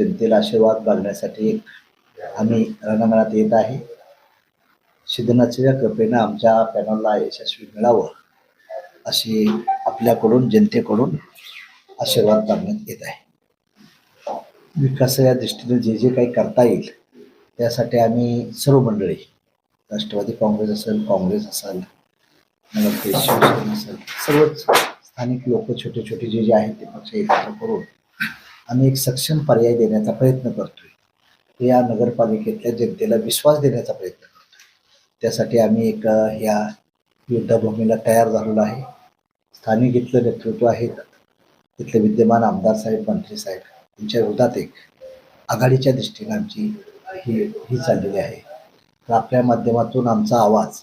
जनतेला आशीर्वाद घालण्यासाठी एक आम्ही रणांगणात येत आहे. सिद्धनाथच्या कृपेनं आमच्या पॅनलला यशस्वी मिळावं अशी आपल्याकडून जनतेकडून आशीर्वाद मागण्यात येत आहे. विकास या दृष्टीने जे जे काही करता येईल त्यासाठी आम्ही सर्व मंडळी राष्ट्रवादी काँग्रेस असेल काँग्रेस असेल शिवसेना असेल सर्वच स्थानिक लोक छोटे छोटे जे जे आहेत ते पक्ष एकत्र करून आम्ही एक सक्षम पर्याय देण्याचा प्रयत्न करतोय. या नगरपालिकेतल्या जनतेला विश्वास देण्याचा प्रयत्न करतोय. त्यासाठी आम्ही एक या ह्या युद्धभूमीला तयार झालेलो आहे. स्थानिक इथलं नेतृत्व आहेत इथले विद्यमान आमदार साहेब मंत्री साहेब यांच्या विरोधात एक आघाडीच्या दृष्टीने आमची ही ही चाललेली आहे. तर आपल्या माध्यमातून आमचा आवाज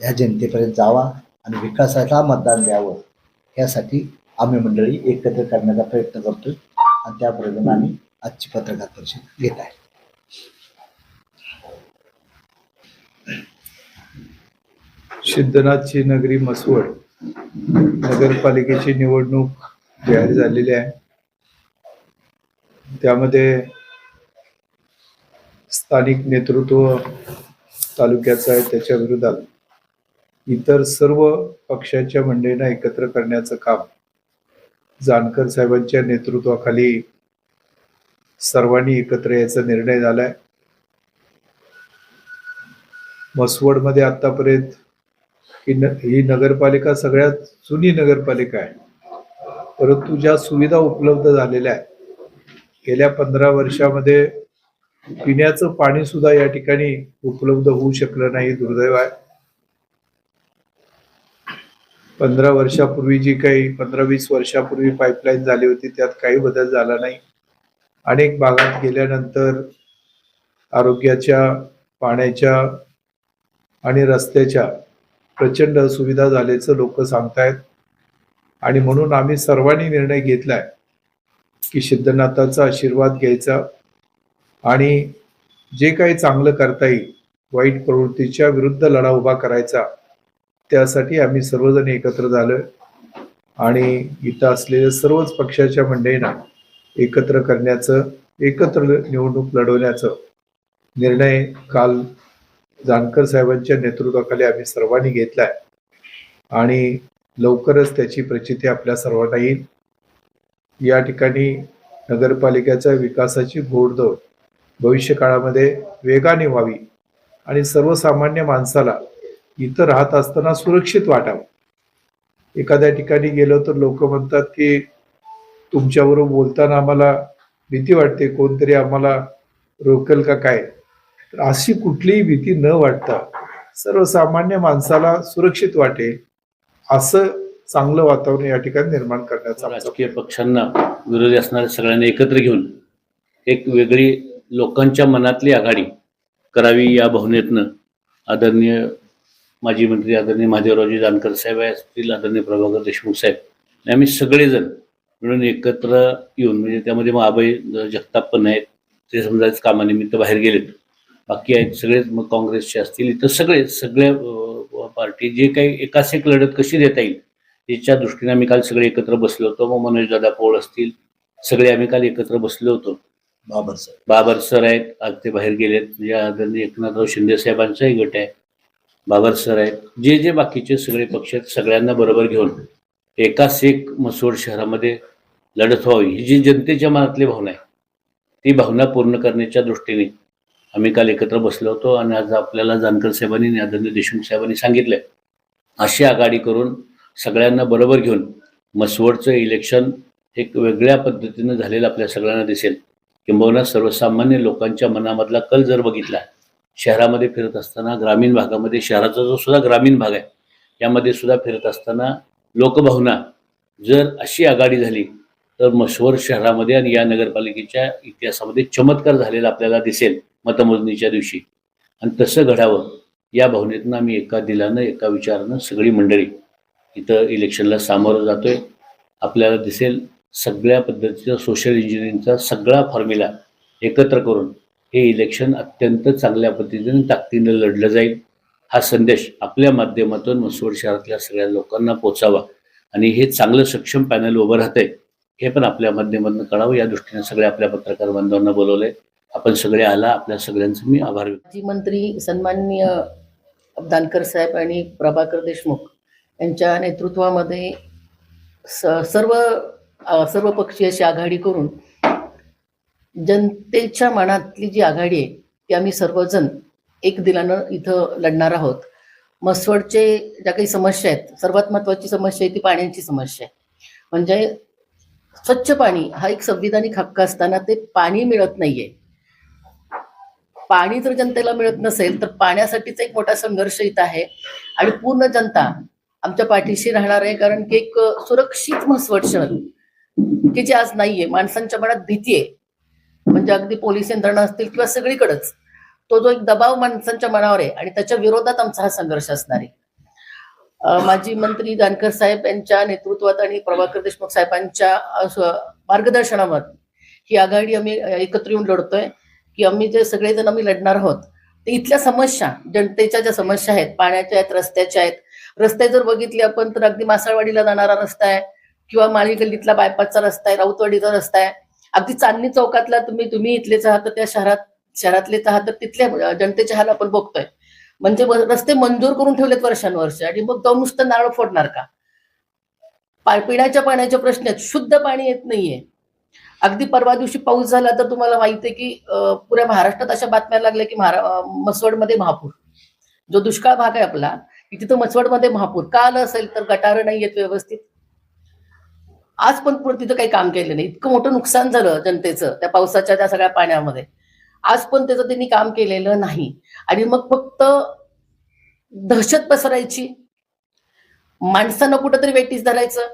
या जनतेपर्यंत जावा आणि विकासाला मतदान द्यावं यासाठी आम्ही मंडळी एकत्र करण्याचा प्रयत्न करतोय. आणि त्या प्रयोगानं आम्ही आजची पत्रकार परिषद घेत आहे. सिद्धनाथची नगरी मसवड नगरपालिकेची निवडणूक जाहीर झालेली आहे. त्यामध्ये स्थानिक नेतृत्व तालुक्याचं आहे त्याच्या विरोधात इतर सर्व पक्षाच्या मंडळींना एकत्र करण्याचं काम जानकर साहेबांच्या नेतृत्वाखाली सर्वांनी एकत्र यायचा निर्णय झालाय. मसवडमध्ये आतापर्यंत ही न ही नगरपालिका सगळ्यात जुनी नगरपालिका आहे. परंतु ज्या सुविधा उपलब्ध झालेल्या आहेत गेल्या पंधरा वर्षामध्ये पिण्याचं पाणी सुद्धा या ठिकाणी उपलब्ध होऊ शकलं नाही दुर्दैव आहे. पंधरा वर्षापूर्वी जी काही पंधरा वीस वर्षापूर्वी पाईपलाईन झाली होती त्यात काही बदल झाला नाही. अनेक भागात गेल्यानंतर आरोग्याच्या पाण्याच्या आणि रस्त्याच्या प्रचंड सुविधा झाल्याचं लोक सांगतायत. आणि म्हणून आम्ही सर्वांनी निर्णय घेतलाय की सिद्धनाथाचा आशीर्वाद घ्यायचा आणि जे काही चांगलं करता येईल वाईट प्रवृत्तीच्या विरुद्ध लढा उभा करायचा. त्यासाठी आम्ही सर्वजण एकत्र झालो आणि इथं असलेल्या सर्वच पक्षाच्या मंडळींना एकत्र करण्याचं एकत्र निवडणूक लढवण्याचं निर्णय काल जानकर साहेबांच्या नेतृत्वाखाली आम्ही सर्वांनी घेतलाय. आणि लवकरच त्याची प्रचिती आपल्या सर्वांना येईल. या ठिकाणी नगरपालिकेच्या विकासाची घोडदौड भविष्य काळामध्ये वेगाने व्हावी आणि सर्वसामान्य माणसाला इथं राहत असताना सुरक्षित वाटावं. एखाद्या ठिकाणी गेलो तर लोक म्हणतात की तुमच्याबरोबर बोलताना आम्हाला भीती वाटते कोणतरी आम्हाला रोकेल का काय? तर अशी कुठलीही भीती न वाटता सर्वसामान्य माणसाला सुरक्षित वाटेल असं चांगलं वातावरण या ठिकाणी निर्माण करण्याचा राजकीय पक्षांना विरोधी असणाऱ्या सगळ्यांना एकत्र घेऊन एक वेगळी लोकांच्या मनातली आघाडी करावी या भावनेतनं आदरणीय माजी मंत्री आदरणीय महादेवरावजी जानकर साहेब असतील आदरणीय प्रभाकर देशमुख साहेब. आणि आम्ही सगळेजण मिळून एकत्र येऊन म्हणजे त्यामध्ये मग अभय जगताप पण आहेत ते समजायचं कामानिमित्त बाहेर गेलेत. बाकी आहेत सगळेच मग काँग्रेसचे असतील इतर सगळे सगळ्या पार्टी जे काही एकाच एक लढत कशी देता येईल याच्या दृष्टीने आम्ही काल सगळे एकत्र बसलो होतो. मग मनोज दादा पोळ असतील सगळे आम्ही काल एकत्र बसलो होतो. बाबर सर. बाबर सर आहेत आज ते बाहेर गेलेत. म्हणजे आदरणीय एकनाथराव शिंदे साहेबांचाही गट आहे. बाबर सर आहेत. जे जे बाकीचे सगळे पक्ष आहेत सगळ्यांना बरोबर घेऊन एकाच एक मसोड शहरामध्ये लढत व्हावी. ही जी जनतेच्या मनातली भावना आहे ती भावना पूर्ण करण्याच्या दृष्टीने आम्ही काल एकत्र बसलो होतो आणि आज आपल्याला जानकर साहेबांनी आदरणीय देशमुख साहेबांनी सांगितलंय. अशी आघाडी करून सगळ्यांना बरोबर घेऊन मसवडचं इलेक्शन एक वेगळ्या पद्धतीनं झालेलं आपल्या सगळ्यांना दिसेल. किंबहुना सर्वसामान्य लोकांच्या मनामधला कल जर बघितला शहरामध्ये फिरत असताना ग्रामीण भागामध्ये शहराचा जो सुद्धा ग्रामीण भाग आहे यामध्ये सुद्धा फिरत असताना लोकभावना जर अशी आघाडी झाली तर मश्वर शहरामध्ये आणि या नगरपालिकेच्या इतिहासामध्ये चमत्कार झालेला आपल्याला दिसेल मतमोजणीच्या दिवशी. आणि तसं घडावं या भावनेतनं आम्ही एका दिलानं एका विचारानं सगळी मंडळी इथं इलेक्शनला सामोरं जातोय. आपल्याला दिसेल सगळ्या पद्धतीचा सोशल इंजिनिअरिंगचा सगळा फॉर्म्युला एकत्र करून हे इलेक्शन अत्यंत चांगल्या पद्धतीने ताकदीनं लढलं जाईल. हा संदेश आपल्या माध्यमातून मसवड शहरातल्या सगळ्या लोकांना पोचावा आणि हे चांगलं सक्षम पॅनल उभं राहतंय हे पण आपल्या माध्यमातून कळावं. या दृष्टीने सगळ्या आपल्या पत्रकार बांधवांना बोलवलंय आपण सगळे आला. आपल्या सगळ्यांचं मी आभार माजी मंत्री सन्माननीय दानकर साहेब आणि प्रभाकर देशमुख यांच्या नेतृत्वामध्ये स सर्व सर्व पक्षीय अशी आघाडी करून जनतेच्या मनातली जी आघाडी आहे ती आम्ही सर्वजण एक दिलानं इथं लढणार आहोत. मसवडचे ज्या काही समस्या आहेत सर्वात महत्वाची समस्या आहे ती पाण्याची समस्या आहे. म्हणजे स्वच्छ पाणी हा एक संविधानिक हक्क असताना ते पाणी मिळत नाहीये. पाणी जर जनतेला मिळत नसेल तर पाण्यासाठीचा एक मोठा संघर्ष इथं आहे. आणि पूर्ण जनता आमच्या पाठीशी राहणार आहे कारण की एक सुरक्षित म्हसवड शहर की जे आज नाहीये माणसांच्या मनात भीती आहे. म्हणजे अगदी पोलीस यंत्रणा असतील किंवा सगळीकडेच तो जो एक दबाव माणसांच्या मनावर आहे आणि त्याच्या विरोधात आमचा हा संघर्ष असणार आहे. माजी मंत्री जानकर साहेब यांच्या नेतृत्वात आणि प्रभाकर देशमुख साहेबांच्या मार्गदर्शनावर ही आघाडी आम्ही एकत्र येऊन लढतोय की आम्ही जे सगळेजण आम्ही लढणार आहोत ते इथल्या समस्या जनतेच्या ज्या समस्या आहेत पाण्याच्या आहेत रस्त्याच्या आहेत रस्ते जर बघितले आपण तर अगदी मासाळवाडीला जाणारा रस्ता आहे किंवा माळी गल्लीतला बायपासचा रस्ता आहे राऊतवाडीचा रस्ता आहे अगदी चांदणी चौकातला तुम्ही तुम्ही इथलेच आहात तर त्या शहरात शहरातलेच आहात तर तिथल्या जनतेच्या हाल आपण बघतोय. म्हणजे रस्ते मंजूर करून ठेवलेत वर्षानुवर्ष आणि मग जाऊन नुसतं नारळ फोडणार का? पा- पिण्याच्या पाण्याच्या प्रश्न आहेत शुद्ध पाणी येत नाहीये. अगदी परवा दिवशी पाऊस झाला तर तुम्हाला माहिती आहे की पुऱ्या महाराष्ट्रात अशा बातम्या लागल्या की महारा मसवडमध्ये महापूर. जो दुष्काळ भाग आहे आपला की तिथं मसवडमध्ये महापूर. का आलं असेल तर गटारं नाही येत व्यवस्थित. आज पण पुढे तिथं काही काम केलं नाही. इतकं मोठं नुकसान झालं जनतेचं त्या पावसाच्या त्या सगळ्या पाण्यामध्ये. आज पण त्याचं त्यांनी काम केलेलं नाही. आणि मग फक्त दहशत पसरायची. माणसांना कुठंतरी वेटीस धरायचं.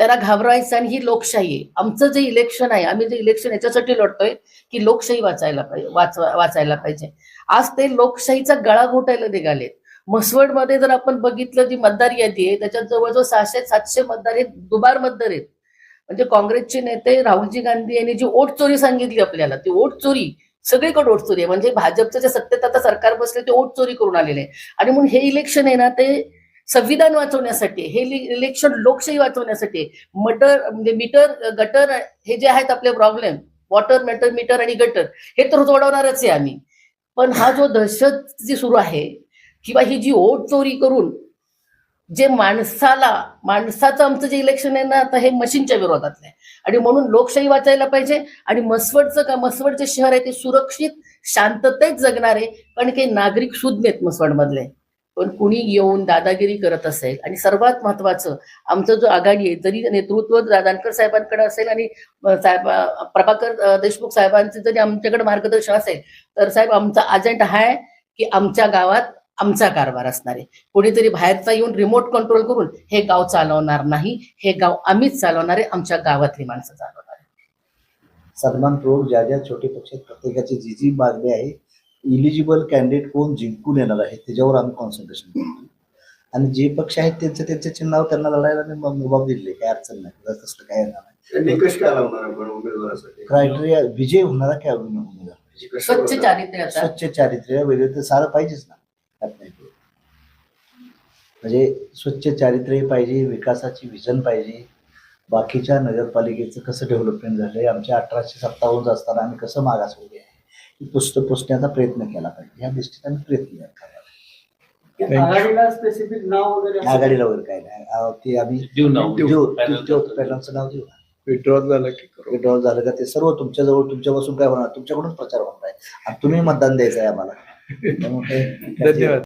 त्याला घाबरायचं आणि ही लोकशाही आहे. आमचं जे इलेक्शन आहे आम्ही जे इलेक्शन याच्यासाठी लढतोय की लोकशाही वाचायला पाहिजे वाचवा वाचायला पाहिजे. आज ते लोकशाहीचा गळा घोटायला निघालेत. मसवडमध्ये जर आपण बघितलं जी मतदार यादी आहे त्याच्यात जवळजवळ सहाशे सातशे मतदार आहेत दुबार मतदार आहेत. म्हणजे काँग्रेसचे नेते राहुलजी गांधी यांनी जी ओट चोरी सांगितली आपल्याला ती ओट चोरी सगळीकडे ओट चोरी आहे. म्हणजे भाजपचं जे सत्तेत आता सरकार बसले ते ओट चोरी करून आलेले आहे. आणि म्हणून हे इलेक्शन आहे ना ते संविधान वाचवण्यासाठी हे इलेक्शन लोकशाही वाचवण्यासाठी मटर म्हणजे मीटर गटर हे जे आहेत आपले प्रॉब्लेम वॉटर मेटर मीटर आणि गटर हे तर सोडवणारच आहे आम्ही. पण हा जो दहशत जी सुरू आहे किंवा ही जी ओट चोरी करून जे माणसाला माणसाचं आमचं जे इलेक्शन आहे ना आता हे मशीनच्या विरोधातलं आहे. आणि म्हणून लोकशाही वाचायला पाहिजे आणि मसवडचं का मसवडचे शहर आहे ते सुरक्षित शांततेत जगणारे पण काही नागरिक शुद्ध आहेत मसवडमधले. पण कुणी येऊन दादागिरी करत असेल आणि सर्वात महत्वाचं आमचा जो आघाडी आहे जरी नेतृत्व दादानकर साहेबांकडे असेल आणि साहेब प्रभाकर देशमुख साहेबांचं जरी आमच्याकडे मार्गदर्शन असेल तर साहेब आमचा अजेंडा हाय आहे की आमच्या गावात आमचा कारभार असणार आहे. कोणीतरी बाहेरचा येऊन रिमोट कंट्रोल करून हे गाव चालवणार नाही हे गाव आम्हीच चालवणार आहे आमच्या गावातली माणसं चालवणार आहे सन्मानपूर्वक ज्या ज्या छोटे पक्ष आहेत प्रत्येकाची जी जी मागणी आहे इलिजिबल कॅन्डिडेट कोण जिंकून येणार आहे त्याच्यावर आम्ही कॉन्सन्ट्रेशन करतो आणि जे पक्ष आहेत त्यांचे त्यांच्या चिन्हावर त्यांना लढायला मी मग मुबाब दिले काही अडचण नाही तसं तसलं काय येणार नाही क्रायटेरिया विजय होणारा काय उमेदवार? स्वच्छ चारित्र्याचा स्वच्छ चारित्र्य वगैरे तर सारं पाहिजेच ना. म्हणजे स्वच्छ चारित्र्य पाहिजे विकासाची विजन पाहिजे. बाकीच्या नगरपालिकेचं कसं डेव्हलपमेंट झालंय आमच्या अठराशे सत्तावन्न असताना आम्ही कसं मागासवर्गीय आहे ही पुस्तक पुसण्याचा प्रयत्न केला पाहिजे. या दृष्टीने आम्ही प्रयत्न you. आघाडीला स्पेसिफिक नाव वगैरे असं- आघाडीला वगैरे काय नाही. ते आम्ही देऊ. पॅनलचं नाव देऊ विड्रॉल झालं की करू. विड्रॉल झालं का ते सर्व तुमच्याजवळ तुमच्यापासून काय होणार? तुमच्याकडून प्रचार होणार आहे आणि तुम्ही मतदान द्यायचं आहे आम्हाला. धन्यवाद.